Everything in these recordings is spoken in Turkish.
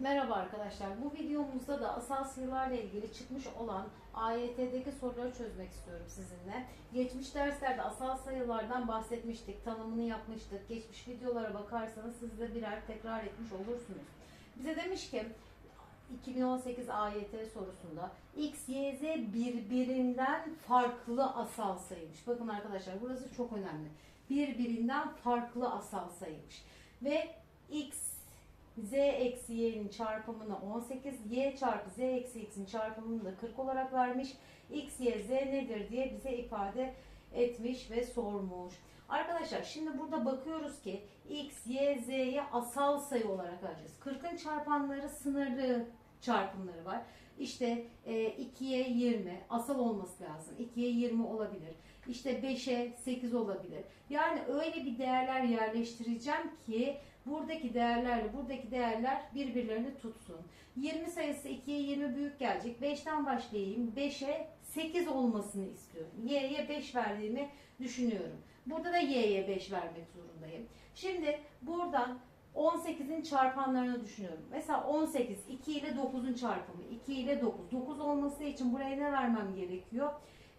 Merhaba arkadaşlar. Bu videomuzda da asal sayılarla ilgili çıkmış olan AYT'deki soruları çözmek istiyorum sizinle. Geçmiş derslerde asal sayılardan bahsetmiştik, tanımını yapmıştık. Geçmiş videolara bakarsanız siz de birer tekrar etmiş olursunuz. Bize demiş ki 2018 AYT sorusunda X, Y, Z birbirinden farklı asal sayıymış. Bakın arkadaşlar burası çok önemli. Birbirinden farklı asal sayıymış. Ve X z eksi y'nin çarpımını 18, y çarpı z eksi x'in çarpımını da 40 olarak vermiş. x, y, z nedir diye bize ifade etmiş ve sormuş. Arkadaşlar şimdi burada bakıyoruz ki x, y, z'yi asal sayı olarak vereceğiz. 40'ın çarpanları sınırlı çarpımları var. İşte e, 2'ye 20 asal olması lazım. 2'ye 20 olabilir. İşte 5'e 8 olabilir. Yani öyle bir değerler yerleştireceğim ki buradaki değerlerle buradaki değerler birbirlerini tutsun. 20 sayısı 2'ye 20 büyük gelecek. 5'ten başlayayım. 5'e 8 olmasını istiyorum. Y'ye 5 verdiğimi düşünüyorum. Burada da Y'ye 5 vermek zorundayım. Şimdi buradan 18'in çarpanlarını düşünüyorum. Mesela 18 2 ile 9'un çarpımı. 2 ile 9. 9 olması için buraya ne vermem gerekiyor?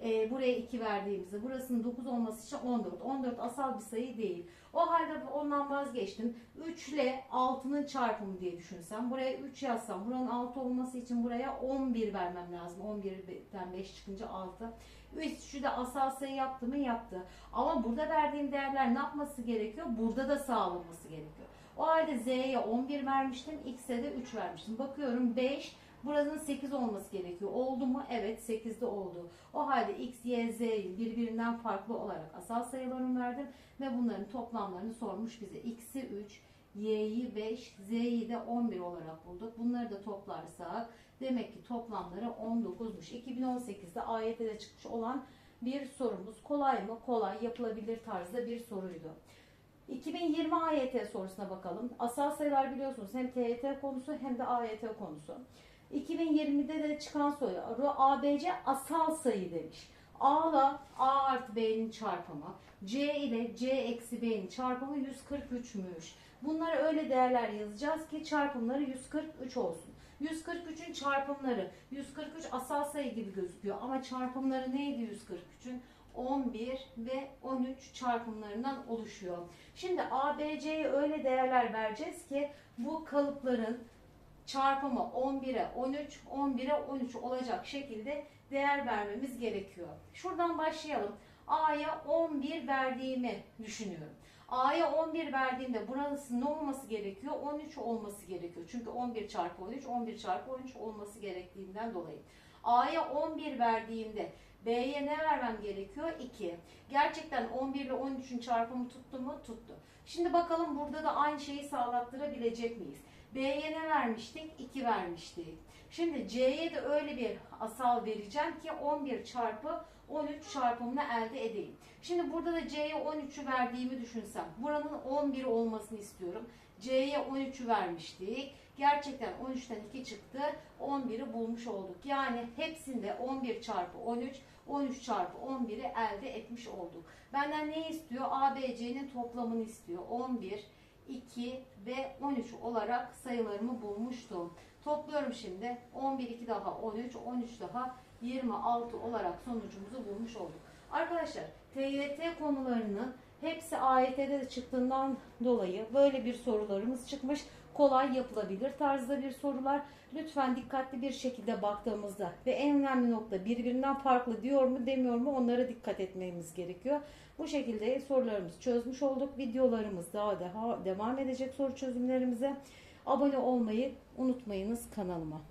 Ee, buraya 2 verdiğimizde burasının 9 olması için 14. 14 asal bir sayı değil. O halde ondan vazgeçtim. 3 ile 6'nın çarpımı diye düşünsem. Buraya 3 yazsam. Buranın 6 olması için buraya 11 vermem lazım. 11'den 5 çıkınca 6. 3'ü de asal sayı yaptı mı yaptı. Ama burada verdiğim değerler ne yapması gerekiyor? Burada da sağlanması gerekiyor. O halde Z'ye 11 vermiştim. X'e de 3 vermiştim. Bakıyorum 5 Buranın 8 olması gerekiyor. Oldu mu? Evet 8'de oldu. O halde x, y, z'yi birbirinden farklı olarak asal sayılarını verdim ve bunların toplamlarını sormuş bize. x'i 3, y'yi 5, z'yi de 11 olarak bulduk. Bunları da toplarsak demek ki toplamları 19'muş. 2018'de AYT'de çıkmış olan bir sorumuz. Kolay mı? Kolay, yapılabilir tarzda bir soruydu. 2020 AYT sorusuna bakalım. Asal sayılar biliyorsunuz hem TYT konusu hem de AYT konusu. 2020'de de çıkan soru ABC asal sayı demiş. A ile A artı B'nin çarpımı, C ile C eksi B'nin çarpımı 143'müş. Bunlara öyle değerler yazacağız ki çarpımları 143 olsun. 143'ün çarpımları 143 asal sayı gibi gözüküyor ama çarpımları neydi 143'ün? 11 ve 13 çarpımlarından oluşuyor. Şimdi ABC'ye öyle değerler vereceğiz ki bu kalıpların çarpımı 11'e 13, 11'e 13 olacak şekilde değer vermemiz gerekiyor. Şuradan başlayalım. A'ya 11 verdiğimi düşünüyorum. A'ya 11 verdiğimde burası ne olması gerekiyor? 13 olması gerekiyor. Çünkü 11 çarpı 13, 11 çarpı 13 olması gerektiğinden dolayı. A'ya 11 verdiğimde B'ye ne vermem gerekiyor? 2. Gerçekten 11 ile 13'ün çarpımı tuttu mu? Tuttu. Şimdi bakalım burada da aynı şeyi sağlattırabilecek miyiz? B'ye ne vermiştik? 2 vermiştik. Şimdi C'ye de öyle bir asal vereceğim ki 11 çarpı 13 çarpımını elde edeyim. Şimdi burada da C'ye 13'ü verdiğimi düşünsem. Buranın 11 olmasını istiyorum. C'ye 13'ü vermiştik. Gerçekten 13'ten 2 çıktı. 11'i bulmuş olduk. Yani hepsinde 11 çarpı 13, 13 çarpı 11'i elde etmiş olduk. Benden ne istiyor? ABC'nin toplamını istiyor. 11, 2 ve 13 olarak sayılarımı bulmuştum. Topluyorum şimdi. 11, 2 daha 13, 13 daha 26 olarak sonucumuzu bulmuş olduk. Arkadaşlar TYT konularının hepsi AYT'de de çıktığından dolayı böyle bir sorularımız çıkmış. Kolay yapılabilir tarzda bir sorular. Lütfen dikkatli bir şekilde baktığımızda ve en önemli nokta birbirinden farklı diyor mu demiyor mu onlara dikkat etmemiz gerekiyor. Bu şekilde sorularımızı çözmüş olduk. Videolarımız daha daha devam edecek soru çözümlerimize. Abone olmayı unutmayınız kanalıma.